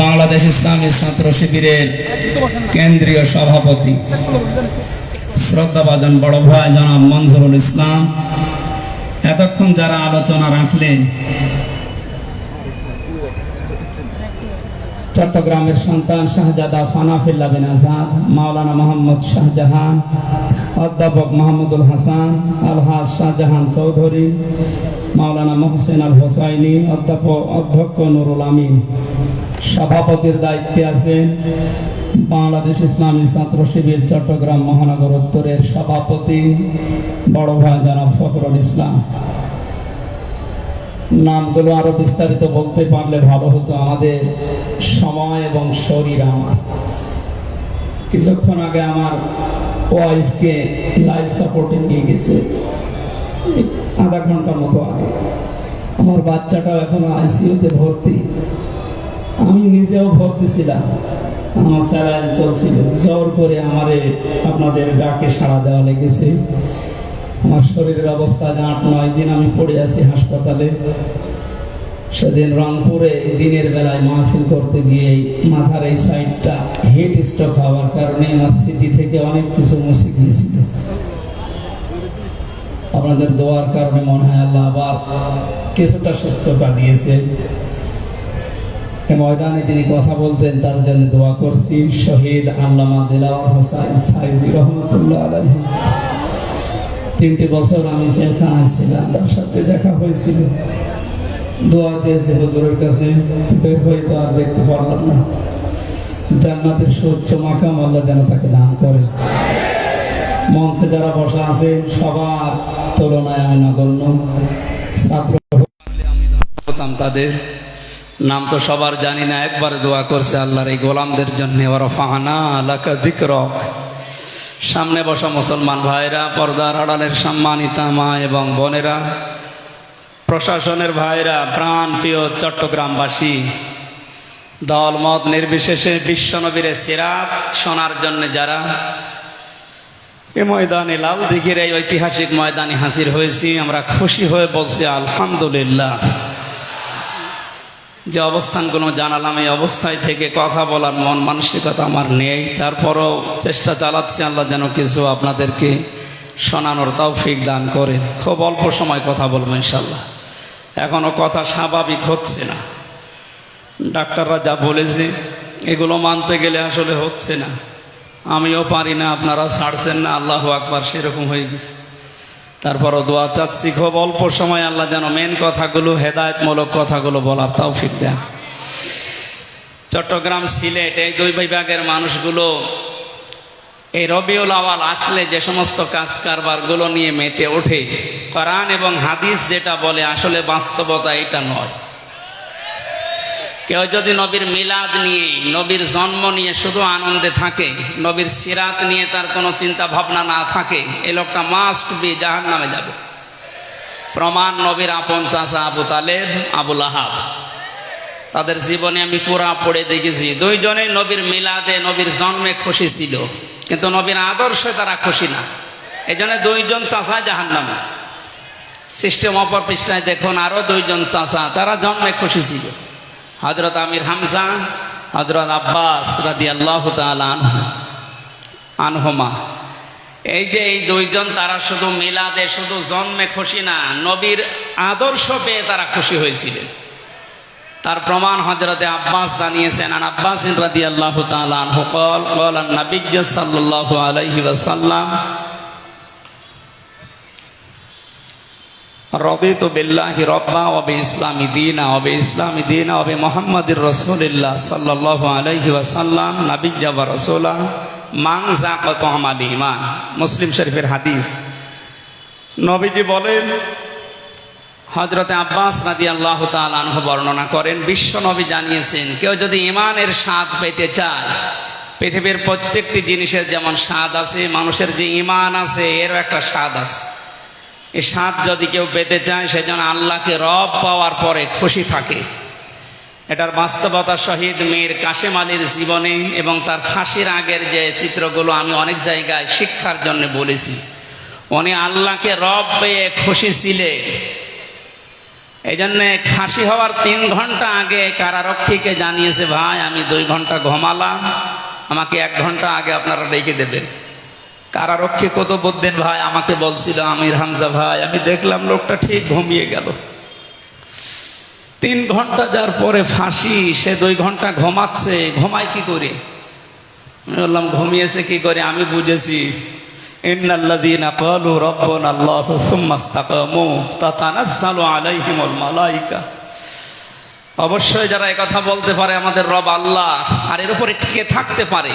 বাংলাদেশ ইসলামী ছাত্র শিবিরের কেন্দ্রীয় সভাপতি। শ্রদ্ধাভাজন বড় ভাই জনাব মনজুরুল ইসলাম, এতক্ষণ যারা আলোচনা রাখলেন চট্টগ্রামের সন্তান শাহজাদা ফানাফিল্লা বিন আজাদ, মাওলানা মোহাম্মদ শাহজাহান, অধ্যাপক মাহমুদুল হাসান, আলহাজ শাহজাহান চৌধুরী, মাওলানা মোহসেন আল হোসাইনি, অধ্যাপক অধ্যক্ষ নুরুল আমিন। সভাপতির দায়িত্বে আছেন বাংলাদেশ ইসলামী ছাত্র শিবির চট্টগ্রাম মহানগর উত্তরের সভাপতি বড় ভাই জনাব ফখরুল ইসলাম। নামগুলো আরও বিস্তারিত বলতে পারলে ভালো হতো, আমাদের সময় এবং শরীর আমার। কিছুক্ষণ আগে আমার ওয়াইফকে লাইফ সাপোর্টে নিয়ে গেছে, আধা ঘণ্টার মতো আগে। আমার বাচ্চাটাও এখনও আইসিইউতে ভর্তি। আমি নিজেও ভর্তি ছিলাম আমার স্যালাইন চলছিল। জোর করে আমারে আপনাদের ডাকে সাড়া দেওয়া লেগেছে। আমার শরীরের অবস্থা আট, নয় দিন আমি পড়ে আছি হাসপাতালে। সেদিন রংপুরে দিনের বেলায় মাহফিল করতে গিয়ে মাথার এই সাইডটা হিট স্ট্রোক হওয়ার কারণে আমার স্মৃতি থেকে অনেক কিছু মুছে গিয়েছিল। আপনাদের দোয়ার কারণে মনে হয় আল্লাহ আবার কিছুটা সুস্থতা দিয়েছে। ময়দানে তিনি কথা বলতেন, তার জন্য দোয়া করছি। শহীদ আল্লামা দিলাওয়ার হোসাইন সাইদি রহমতুল্লাহ আলাইহি। তিনটি বছর আমি জেলখানায় ছিলাম, তার সাথে দেখা হয়েছিল। দোয়া চেয়েছে হুজুরের কাছে, বের হয়ে তো আর দেখতে পারলাম না। জান্নাতের সুচ্চ মাকাম আল্লাহ যেন তাকে দান করে। মঞ্চে যারা বসা আছে, সবার তুলনায় আমি নগণ্য। ছাত্র হতাম তাদের। নাম তো সবার জানি না, একবার দোয়া করছে আল্লাহর এই গোলামদের জন্য ওরা ফাহানা আলাকা দিকরক। সামনে বসা মুসলমান ভাইরা, পর্দার আড়ালের সম্মানিতা মা এবং বোনেরা, প্রশাসনের ভাইরা, প্রাণ প্রিয় চট্টগ্রামবাসী দল মত নির্বিশেষে বিশ্বনবীরে সিরাত শোনার জন্য যারা এ ময়দানে লাল দিঘির এই ঐতিহাসিক ময়দানে হাজির হয়েছি, আমরা খুশি হয়ে বলছি আলহামদুলিল্লাহ। যে অবস্থানগুলো জানালাম, এই অবস্থায় থেকে কথা বলার মন মানসিকতা আমার নেই। তারপরও চেষ্টা চালাচ্ছি আল্লাহ যেন কিছু আপনাদেরকে শোনানোর তৌফিক দান করে। খুব অল্প সময় কথা বলব ইনশাল্লাহ এখনও কথা স্বাভাবিক হচ্ছে না। ডাক্তাররা যা বলেছে, এগুলো মানতে গেলে আসলে হচ্ছে না। আমিও পারি না, আপনারা ছাড়ছেন না, আল্লাহ আকবার, সেরকম হয়ে গেছে। তারপরও দোয়া চাচ্ছি, খুব অল্প সময় আল্লাহ যেন মেন কথাগুলো, হেদায়তমূলক কথাগুলো বলার তাও ফির দেন। চট্টগ্রাম সিলেট, এই দুই বিভাগের মানুষগুলো, এই রবিউল আওয়াল আসলে যে সমস্ত কাজ কারবারগুলো নিয়ে মেতে ওঠে, কোরআন এবং হাদিস যেটা বলে, আসলে বাস্তবতা এটা নয়। কেউ যদি নবীর মিলাদ নিয়ে, নবীর জন্ম নিয়ে শুধু আনন্দে থাকে, নবীর সিরাত নিয়ে তার কোনো চিন্তা ভাবনা না থাকে, এ লোকটা মাস্ট বি জাহান নামে যাবে। প্রমাণ নবীর আপন চাষা আবু তালেব আবুল আহাব তাদের জীবনে আমি পুরা পড়ে দেখেছি, দুইজনেই নবীর মিলাদে, নবীর জন্মে খুশি ছিল। কিন্তু নবীর আদর্শে তারা খুশি না। এই জন্য দুইজন চাষা জাহান নামে সিস্টেম অপর পৃষ্ঠায় দেখুন, আরও দুইজন চাষা তারা জন্মে খুশি ছিল। হজরত আমির হামজা হজরত আব্বাস রাদি আল্লাহ আনহমা। এই যে এই দুইজন তারা শুধু মিলাদে, শুধু জন্মে খুশি না, নবীর আদর্শ পেয়ে তারা খুশি হয়েছিলেন। তার প্রমাণ হজরতে আব্বাস জানিয়েছেন, আন আব্বাস রাদি আল্লাহ আনহু কল কল নবী আলাইহি ওয়াসাল্লাম রদিত বিল্লাহি রব্বা ওবে ইসলামী দিনা ওবে ইসলামী দিনা ওবে মোহাম্মদুর রসুলিল্লাহ সাল্লাল্লাহু আলাইহি ওয়াসাল্লাম নাবিজ্জা ওয়া রাসূলা, মান যাকাত আমাল ঈমান। মুসলিম শরীফের হাদিস। নবীজি বলেন হজরতে আব্বাস রাদি আল্লাহ আনহ বর্ণনা করেন, বিশ্ব নবী জানিয়েছেন, কেউ যদি ইমানের স্বাদ পেতে চায়, পৃথিবীর প্রত্যেকটি জিনিসের যেমন স্বাদ আছে, মানুষের যে ইমান আছে, এরও একটা স্বাদ আছে। এই স্বাদ যদি কেউ পেতে চায়, সেজন্য আল্লাহকে রব পাওয়ার পরে খুশি থাকে। এটার বাস্তবতা শহীদ মীর কাশেম আলীর জীবনে এবং তার ফাঁসির আগের যে চিত্রগুলো আমি অনেক জায়গায় শিক্ষার জন্য বলেছি। উনি আল্লাহকে রব পেয়ে খুশি ছিলেন। এই জন্যে ফাঁসি হওয়ার তিন ঘণ্টা আগে কারারক্ষীকে জানিয়েছে, ভাই, আমি দুই ঘণ্টা ঘুমালাম। আমাকে এক ঘণ্টা আগে আপনারা ডেকে দেবেন। কারারক্ষী কত বলতেন ভাই আমাকে বলছিল, আমির হামজা ভাই, আমি দেখলাম লোকটা ঠিক ঘুমিয়ে গেল। তিন ঘণ্টা যার পরে ফাঁসি, সে দুই ঘণ্টা ঘুমাচ্ছে, ঘুমায় কি করে? আমি বললাম, ঘুমিয়েছে কি করে? আমি বুঝেছি। আল্লাহু মালায়েকা অবশ্যই যারা কথা বলতে পারে, আমাদের রব আল্লাহ, আর এর উপরে টিকে থাকতে পারে।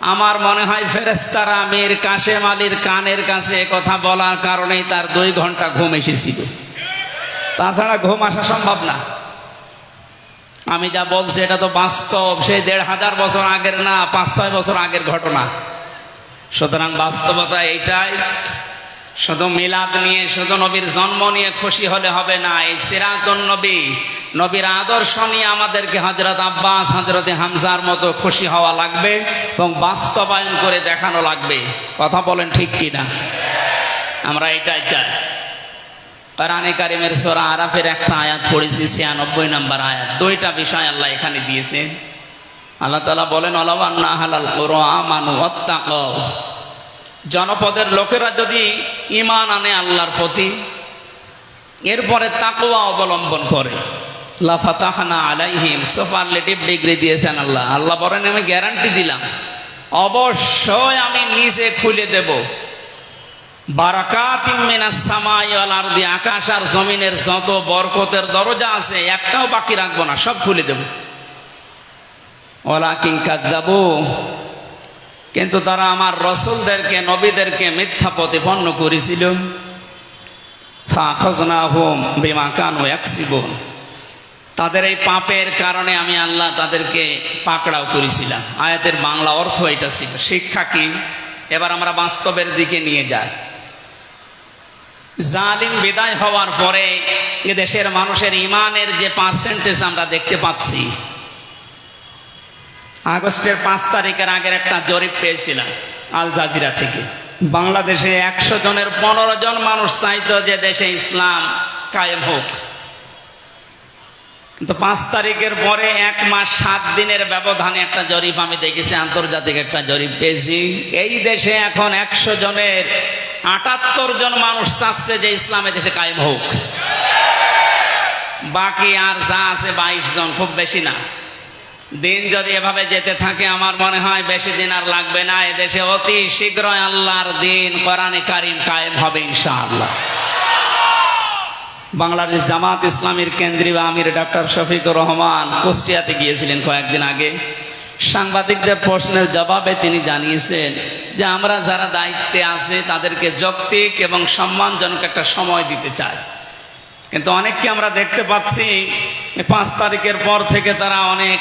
আমার মনে হয় ফেরেস্তারা মীর কাশেম আলীর কানের কাছে কথা বলার কারণেই তার দুই ঘণ্টা ঘুম এসেছিল। তাছাড়া ঘুম আসা সম্ভব না। আমি যা বলছি এটা তো বাস্তব, সেই দেড় হাজার বছর আগের না, পাঁচ ছয় বছর আগের ঘটনা। সুতরাং বাস্তবতা এইটাই। শুধু মিলাদ নিয়ে, শুধু নবীর জন্ম নিয়ে খুশি হলে হবে না। এই সিরাতুন নবী, নবীর আদর্শ নিয়ে আমাদেরকে হজরত আব্বাস হজরতে হামজার মতো খুশি হওয়া লাগবে এবং বাস্তবায়ন করে দেখানো লাগবে। কথা বলেন ঠিক কিনা? আমরা এটাই চাই। কোরআনে কারিমের সোরা আরাফের একটা আয়াত পড়েছি, ছিয়ানব্বই নম্বর আয়াত। দুইটা বিষয় আল্লাহ এখানে দিয়েছে। আল্লাহ তালা বলেন অলবান্না হালাল আমানু অত্যাক জনপদের লোকেরা যদি ইমান আনে আল্লাহর প্রতি, এরপরে তাকওয়া অবলম্বন করে। লাফাতাহানা আলাইহিম সুপারলেটিভ ডিগ্রি দিয়েছেন আল্লাহ। আল্লাহ বলেন, আমি গ্যারান্টি দিলাম। অবশ্যই আমি নিজে খুলে দেব। আরদি, আকাশ আর জমিনের যত বরকতের দরজা আছে, একটাও বাকি রাখব না, সব খুলে দেব। ওলা কিংকার যাব কিন্তু তারা আমার রসুলদেরকে, নবীদেরকে মিথ্যা প্রতিপন্ন করেছিল। তাদের এই পাপের কারণে আমি আল্লাহ তাদেরকে পাকড়াও করেছিলাম। আয়াতের বাংলা অর্থ এটা ছিল। শিক্ষা কি? এবার আমরা বাস্তবের দিকে নিয়ে যাই। জালিম বিদায় হওয়ার পরে এ দেশের মানুষের ইমানের যে পার্সেন্টেজ আমরা দেখতে পাচ্ছি আগস্টের পাঁচ তারিখের আগের একটা জরিপ পেয়েছিলাম আল জাজিরা থেকে। বাংলাদেশে একশো জনের পনেরো জন মানুষ চাইতো যে দেশে ইসলাম কায়েম হোক। কিন্তু পাঁচ তারিখের পরে এক মাস সাত দিনের ব্যবধানে একটা জরিপ আমি দেখেছি, আন্তর্জাতিক একটা জরিপ পেয়েছি। এই দেশে এখন একশো জনের আটাত্তর জন মানুষ চাচ্ছে যে ইসলামে দেশে কায়েম হোক। বাকি আর যা আছে বাইশ জন, খুব বেশি না। দিন যদি এভাবে যেতে থাকে, আমার মনে হয় বেশি দিন আর লাগবে না। এদেশে অতি শীঘ্রই আল্লাহর দিন, কোরআনে কারিম কায়েম হবে ইনশাআল্লাহ। বাংলাদেশ জামাত ইসলামীর কেন্দ্রীয় আমির ডক্টর শফিকুর রহমান কুষ্টিয়াতে গিয়েছিলেন কয়েকদিন আগে। সাংবাদিকদের প্রশ্নের জবাবে তিনি জানিয়েছেন যে, আমরা যারা দায়িত্বে আছে, তাদেরকে যৌক্তিক এবং সম্মানজনক একটা সময় দিতে চাই। কিন্তু অনেককে আমরা দেখতে পাচ্ছি, পাঁচ তারিখের পর থেকে তারা অনেক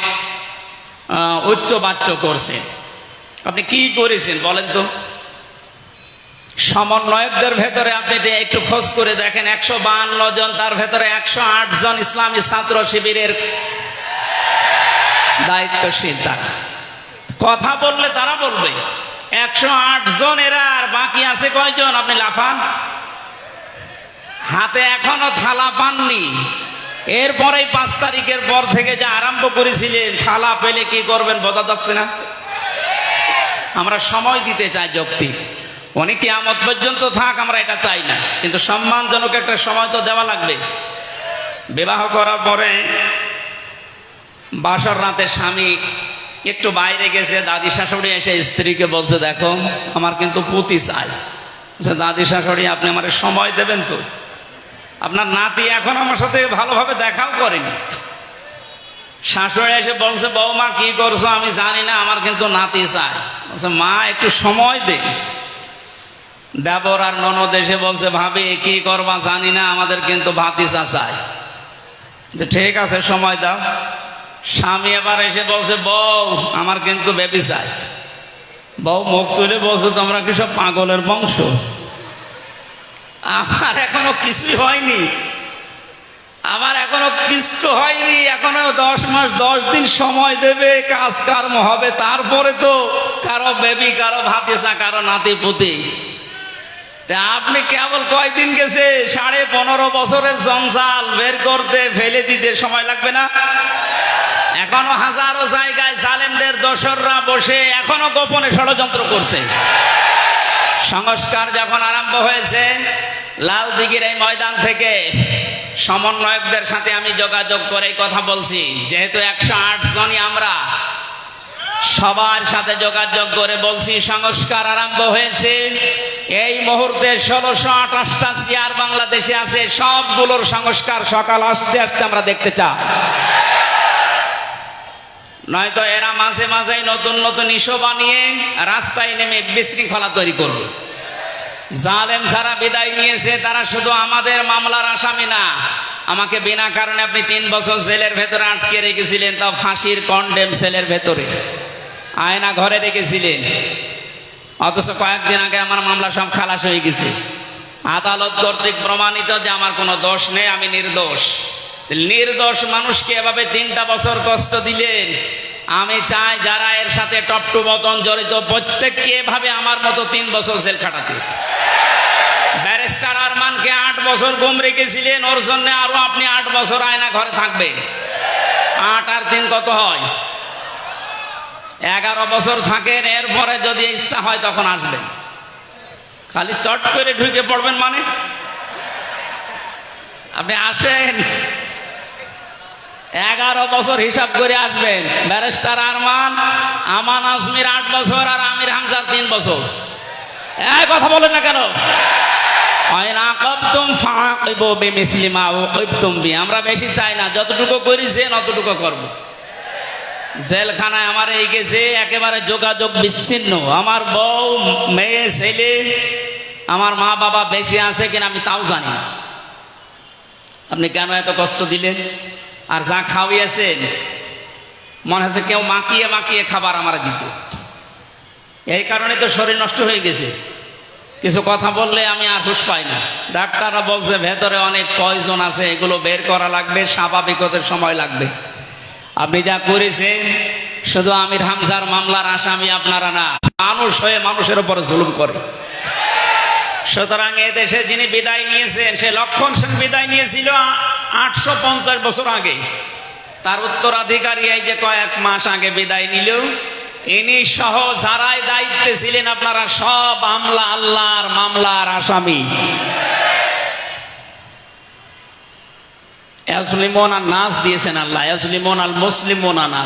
উচ্চ বাচ্য করছে। আপনি কি করেছেন বলেন তো? সমন্বয়কদের ভেতরে আপনি একটু খোঁজ করে দেখেন, একশো বাহান্ন জন, তার ভেতরে একশো আট জন ইসলামী ছাত্র শিবিরের দায়িত্বশীল তারা। কথা বললে তারা বলবে, একশো আট জন এরা, আর বাকি আছে কয়জন? আপনি লাফান। হাতে এখনও থালা পাননি। এরপরে পাঁচ তারিখের পর থেকে যা আরম্ভ করেছিলেন থালা পেলে কি করবেন বোঝা যাচ্ছে না? আমরা সময় দিতে চাই যুক্তি। অনেকে আমত পর্যন্ত থাক, আমরা এটা চাই না। কিন্তু সম্মানজনক একটা সময় তো দেওয়া লাগবে। বিবাহ করার পরে বাসর রাতে স্বামী একটু বাইরে গেছে, দাদি শাশুড়ি এসে স্ত্রীকে বলছে, দেখো, আমার কিন্তু পুঁতি চাই। দাদি শাশুড়ি, আপনি আমার সময় দেবেন তো? আপনার নাতি এখন আমার সাথে ভালোভাবে দেখাও করেনি। শাশুড়ি এসে বলছে, বৌমা, কি করছ? আমি জানি না, আমার কিন্তু নাতি চায়। মা, একটু সময় দে। দেবর আর ননদ এসে বলছে, ভাবি, কি করবা? জানি না, আমাদের কিন্তু ভাতিসা চায়। যে ঠিক আছে, সময় দাও। স্বামী আবার এসে বলছে, বউ, আমার কিন্তু বেবি চাই বউ মুখ তুলে বলছে, তোমরা কি সব পাগলের বংশ? আমার এখনও কিছুই হয়নি। আমার এখনও কিচ্ছু হয়নি, এখনও দশ মাস, দশ দিন সময় দেবে, কাজ কর্ম হবে, তারপরে তো কারও বেবি, কারও ভাতিসা কারও নাতি পুতি তা আপনি কেবল কয়দিন গেছে? সাড়ে পনেরো বছরের সংসার বের করতে, ফেলে দিতে সময় লাগবে না? এখনও হাজারো জায়গায় জালেমদের দোসররা বসে এখনও গোপনে ষড়যন্ত্র করছে। সংস্কার যখন আরম্ভ হয়েছে লাল দিঘির এই ময়দান থেকে সমন্বয়কদের সাথে আমি যোগাযোগ করে কথা বলছি। যেহেতু একশো আট জনই আমরা, সবার সাথে যোগাযোগ করে বলছি, সংস্কার আরম্ভ হয়েছে। এই মুহূর্তে ষোলোশো আঠাশটা চেয়ার বাংলাদেশে আছে, সবগুলোর সংস্কার সকাল আসতে আসতে আমরা দেখতে চাই। নয়তো এরা মাঝে মাঝে নতুন নতুন ইস্যু বানিয়ে রাস্তায় নেমে বিশৃঙ্খলা তৈরি করবে। জালেম যারা বিদায় নিয়েছে, তারা শুধু আমাদের মামলার আসামি না। আমাকে বিনা কারণে আপনি তিন বছর জেলের ভেতরে আটকে রেখেছিলেন তা ফাঁসির কন্ডেম সেলের ভেতরে। আয়না ঘরে রেখেছিলেন। অথচ কয়েকদিন আগে আমার মামলা সব খালাস হয়ে গেছে। আদালত কর্তৃক প্রমাণিত যে আমার কোনো দোষ নেই, আমি নির্দোষ। নির্দোষ মানুষকে এভাবে তিনটা বছর কষ্ট দিলেন। আমি চাই যারা এর সাথে টপটু বতন জড়িত, প্রত্যেককে এভাবে আমার মতো তিন বছর জেল খাটাতে। ব্যারিস্টার আরমানকে আট বছর গুম রেখেছিলেন, ওর জন্য আরও আপনি আট বছর আয়না ঘরে থাকবেন। আট আর তিন কত হয়? এগারো বছর থাকেন, এরপরে যদি ইচ্ছা হয় তখন আসবেন। খালি চট করে ঢুকে পড়বেন মানে? আপনি আসেন। এগারো বছর হিসাব করে আসবেন। ব্যারিস্টার আরমান, আমান আজমির আট বছর আর আমির হামজার তিন বছর। কথা বলেন না কেন? আমরা বেশি চাই না, যতটুকু করেছেন অতটুকু করব। জেলখানায় আমার এই গেছে একেবারে যোগাযোগ বিচ্ছিন্ন। আমার বউ, মেয়ে, ছেলে, আমার মা বাবা বেঁচে আছে কিনা আমি তাও জানি না। আপনি কেন এত কষ্ট দিলেন? আর যা খাওয়িয়েছেন, মনে হচ্ছে কেউ মাখিয়ে মাখিয়ে খাবার আমার দিত। এই কারণে তো শরীর নষ্ট হয়ে গেছে। কিছু কথা বললে আমি আর হুশ পাই না। ডাক্তাররা বলছে ভেতরে অনেক পয়জন আছে, এগুলো বের করা লাগবে, স্বাভাবিক সময় লাগবে। আপনি যা করেছেন, শুধু আমির হামজার মামলার আসামি আপনারা না, মানুষ হয়ে মানুষের উপর জুলুম করে। সুতরাং এ দেশে যিনি বিদায় নিয়েছেন, সে লক্ষণ সেন বিদায় নিয়েছিল আটশো পঞ্চাশ বছর আগে। তার উত্তরাধিকারী এই যে কয়েক মাস আগে বিদায় নিল ইনি সহ যারাই দায়িত্বে ছিলেন আপনারা সব আমলা আল্লাহর মামলার আসামি। আর নাচ দিয়েছেন আল্লাহ না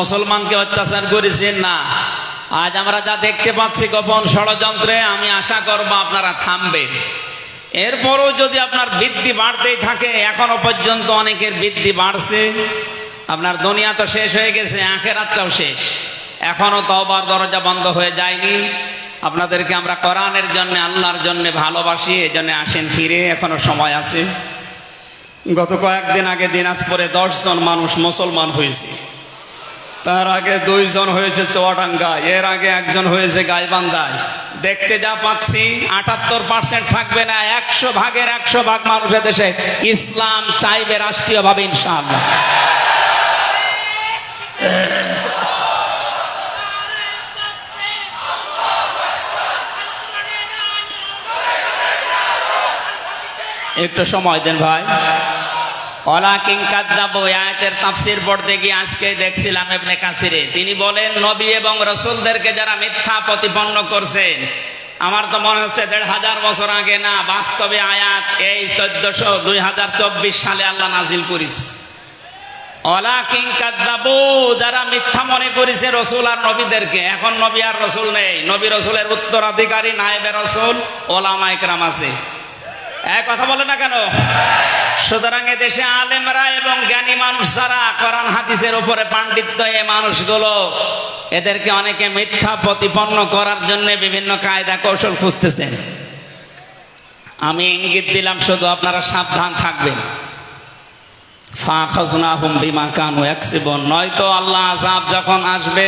মুসলমানকে অত্যাচার করেছেন না, আজ আমরা যা দেখতে পাচ্ছি ষড়যন্ত্রে, আমি আশা করব আপনারা এরপরও যদি আপনার বৃদ্ধি বাড়তেই থাকে, এখনও পর্যন্ত অনেকের বৃদ্ধি বাড়ছে। আপনার দুনিয়া তো শেষ হয়ে গেছে, আখেরাতটাও শেষ। এখনও তবার দরজা বন্ধ হয়ে যায়নি। আপনাদেরকে আমরা কোরআনের জন্য, আল্লাহর জন্য ভালোবাসি এই জন্য আসেন ফিরে, এখনও সময় আছে। গত কয়েকদিন আগে দিনাজপুরে জন মানুষ মুসলমান হয়েছে। তার আগে দুইজন হয়েছে চুয়াডাঙ্গা, এর আগে একজন হয়েছে গাইবান্ধায়। দেখতে যা পাচ্ছি, আটাত্তর পার্সেন্ট থাকবে না, একশো ভাগের একশো ভাগ মানুষের দেশে ইসলাম চাইবে রাষ্ট্রীয় ভাবে ইনশাআল্লাহ। একটু সময় দেন ভাই। আয়াতের পড়তে গিয়ে আজকে দেখছিলাম তিনি বলেন, নবী এবং রসুলদেরকে যারা মিথ্যা প্রতিপন্ন করছেন, আমার তো মনে হচ্ছে দেড় হাজার বছর আগে না, বাস্তবে আয়াত এই চোদ্দশো দুই হাজার চব্বিশ সালে আল্লাহ নাজিল করেছে। অলা কিং কাদ্দাবু যারা মিথ্যা মনে রসুল আর নবীদেরকে, এখন নবী আর রসুল নেই। নবী রসুলের উত্তরাধিকারী, নায়েবে রসুল ওলামা একরাম আছে। কথা বলে না কেন? সুতরাং দেশে আলেমরা এবং জ্ঞানী মানুষ যারা হাদিসের উপরে পাণ্ডিত্য এ মানুষগুলো, এদেরকে অনেকে মিথ্যা প্রতিপন্ন করার জন্য বিভিন্ন কায়দা কৌশল খুঁজতেছেন। আমি ইঙ্গিত দিলাম শুধু আপনারা সাবধান থাকবেন। ফাখাজনাহুম বিমা কানু ইয়াকসিবুন। নয়তো আল্লাহ আযাব যখন আসবে,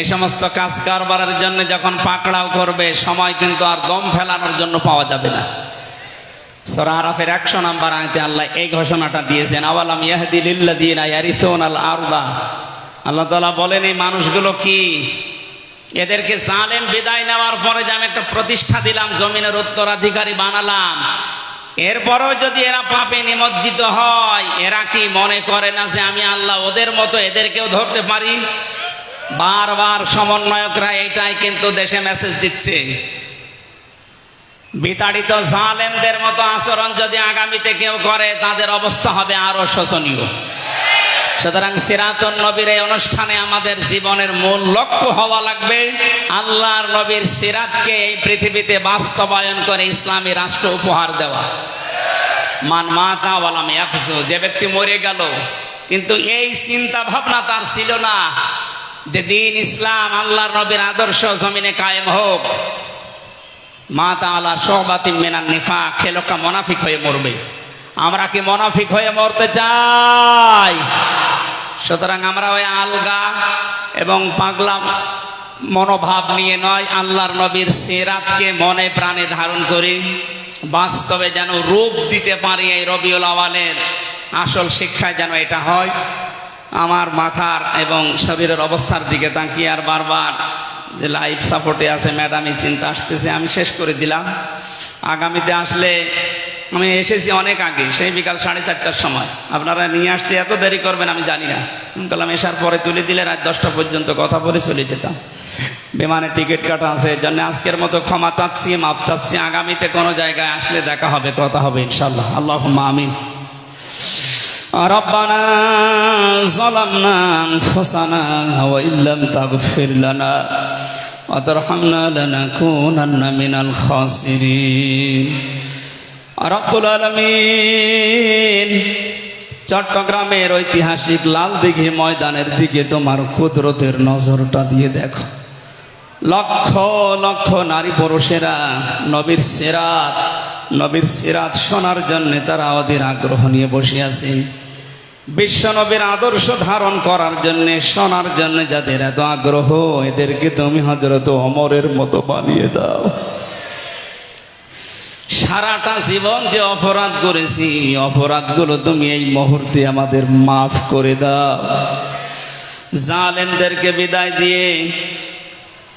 এই সমস্ত কাজ কারবারের জন্য যখন পাকড়াও করবে, সময় কিন্তু আর দম ফেলানোর জন্য পাওয়া যাবে না। সূরা আরাফের 100 নাম্বার আয়াতে আল্লাহ এই ঘোষণাটা দিয়েছেন, আওয়ালাম ইয়াহদি লিল্লাযিনা ইয়ারিসুনাল আরদা? আল্লাহ তাআলা বলেন, এই মানুষগুলো কি? এদেরকে জালেম বিদায় নেওয়ার পরে যে আমি একটা প্রতিষ্ঠা দিলাম, জমিনের উত্তরাধিকারী বানালাম। এরপরও যদি এরা পাপে নিমজ্জিত হয়, এরা কি মনে করে না যে আমি আল্লাহ ওদের মতো এদেরকেও ধরতে পারি? বারবার সমন্বয়করা এটাই কিন্তু দেশে মেসেজ দিচ্ছে। বিতাড়িত জালেমদের মতো আচরণ যদি আগামীতে কেউ করে, তাদের অবস্থা হবে আরও শোচনীয়। সুতরাং সিরাতুন নবীর এই অনুষ্ঠানে আমাদের জীবনের মূল লক্ষ্য হওয়া লাগবে, আল্লাহর নবীর সিরাতকে এই পৃথিবীতে বাস্তবায়ন করে ইসলামী রাষ্ট্র উপহার দেওয়া। মান মাতা ওয়ালাম ইয়াকজু যে ব্যক্তি মরে গেল, কিন্তু এই চিন্তা ভাবনা তার ছিল না যে দিন ইসলাম আল্লাহর নবীর আদর্শ জমিনে কায়েম হোক। মা তাআলা সোহবাতি মেনান নিফা খেলোকা মনাফিক হয়ে মরবে। আমরা কি মনাফিক হয়ে মরতে চাই? সুতরাং আমরা ওই আলগা এবং পাগলা মনোভাব নিয়ে নয়, আল্লাহর নবীর সেরাতকে মনে প্রাণে ধারণ করি। বাস্তবে যেন রূপ দিতে পারি এই রবিউল আওয়ালের আসল শিক্ষায় যেন এটা হয়। আমার মাথার এবং শরীরের অবস্থার দিকে তাকিয়ে আর বারবার যে লাইফ সাপোর্টে আছে ম্যাডামই চিন্তা আসতেছে, আমি শেষ করে দিলাম। আগামীতে আসলে আমি এসেছি অনেক আগে, সেই বিকাল সাড়ে চারটার সময়। আপনারা নিয়ে আসতে এত দেরি করবেন আমি জানি না। কালাম এসার পরে তুলে দিলে রাত দশটা পর্যন্ত কথা বলে চলে যেতাম। বিমানে টিকিট কাটা আছে জন্য আজকের মতো ক্ষমা চাচ্ছি মাপ চাচ্ছি। আগামীতে কোনো জায়গায় আসলে দেখা হবে, কথা হবে ইনশাল্লাহ আল্লাহ আমিন। ربنا ظلمنا أنفسنا وإن لم تغفر لنا وترحمنا لنكونن من الخاسرين রব্বুল আলমিন চট্টগ্রামের ঐতিহাসিক লাল দিঘি ময়দানের দিকে তোমার কুদরতের নজরটা দিয়ে দেখো লক্ষ লক্ষ নারী পুরুষেরা নবীর সেরাত নবীর সিরাত শোনার জন্য তারা ওদের আগ্রহ নিয়ে বসে আছে। বিশ্ব নবীর আদর্শ ধারণ করার জন্য, শোনার জন্য যাদের এত আগ্রহ, এদেরকে তুমি হজরত অমরের মতো বানিয়ে দাও। সারাটা জীবন যে অপরাধ করেছি অপরাধগুলো তুমি এই মুহূর্তে আমাদের মাফ করে দাও। জালেনদেরকে বিদায় দিয়ে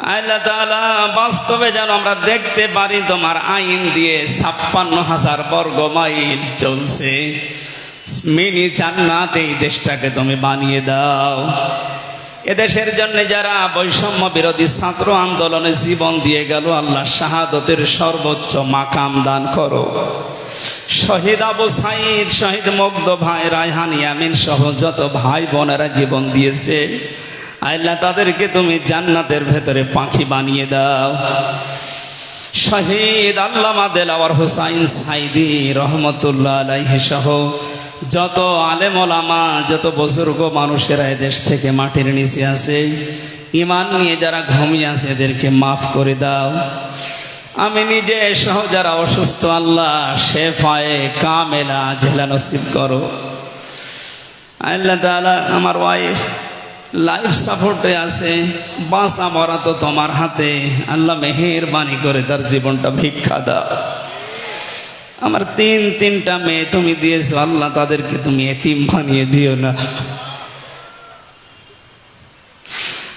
আল্লাহ তাআলা বাস্তবে যেন আমরা দেখতে পারি তোমার আইন দিয়ে ছাপ্পান্ন হাজার বর্গ মাইল চলছে। মিনি জান্নাত এই দেশটাকে তুমি বানিয়ে দাও। এদেশের জন্য যারা বৈষম্য বিরোধী ছাত্র আন্দোলনে জীবন দিয়ে গেল, আল্লাহ শাহাদতের সর্বোচ্চ মাকাম দান করো। শহীদ আবু সাইদ, শহীদ মুগ্ধ ভাই রায়হান ইয়ামিন সহ যত ভাই বোনেরা জীবন দিয়েছে আল্লাহ তাদেরকে তুমি জান্নাতের ভেতরে পাখি বানিয়ে দাও। শহীদ আল্লামা দেলাওয়ার হুসাইন সাইদি রহমতুল্লাহ আলাইহি সহ যত আলেম ওলামা, যত বুজুর্গ মানুষেরা এদেশ থেকে মাটির নিচে আছে ইমান নিয়ে যারা ঘুমিয়ে আছে এদেরকে মাফ করে দাও। আমি নিজে সহ যারা অসুস্থ, আল্লাহ শেফায়ে কামেলা জেলা নসিব করো। আল্লাহ আমার ওয়াইফ লাইফ সাপোর্টে আছে, বাঁচা মরা তো তোমার হাতে। আল্লাহ মেহেরবানি করে তার জীবনটা ভিক্ষা দাও। আমার তিন, তিনটা মেয়ে তুমি দিয়েছ, আল্লাহ তাদেরকে তুমি এতিম বানিয়ে দিও না।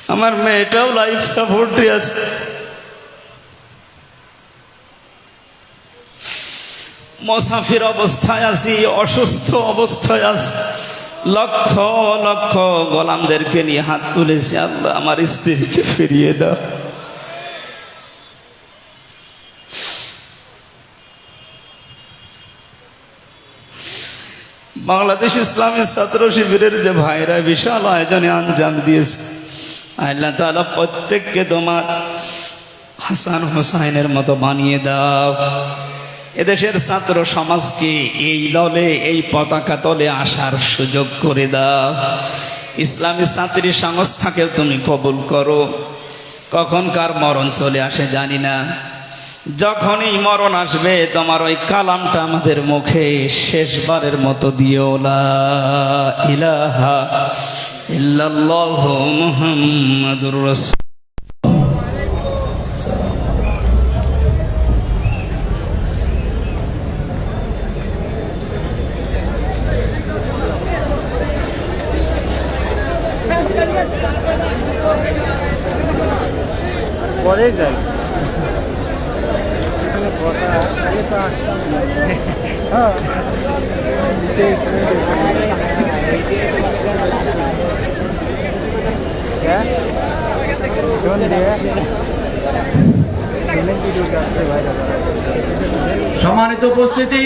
আমার মেয়েটাও লাইফ সাপোর্টে আছে। মসাফির অবস্থায় আছি, অসুস্থ অবস্থায় আছি। লক্ষ লক্ষ গোলামদেরকে নিয়ে হাত তুলেছি আল্লাহ আমার স্ত্রীকে ফিরিয়ে দাও। বাংলাদেশ ইসলামী ছাত্র শিবিরের যে ভাইরা বিশাল আয়োজনে আঞ্জাম দিয়েছে, আল্লাহ তাআলা প্রত্যেককে তোমার হাসান হোসাইনের মতো বানিয়ে দাও। এদেশের ছাত্র সমাজকে এই দলে, এই পতাকা তলে আসার সুযোগ করে দাও। ইসলামী ছাত্রী সংস্থাকেও তুমি কবুল করো। কখন কার মরণ চলে আসে, জানি না। যখনই মরণ আসবে, তোমার ওই কালামটা আমাদের মুখে শেষবারের মতো দিও। ইলাহা ইল্লাল্লাহু মুহাম্মাদুর রাসূল। পরে যাই এখানে কথা আগে তো আসতাম হ্যাঁ সম্মানিত উপস্থিতি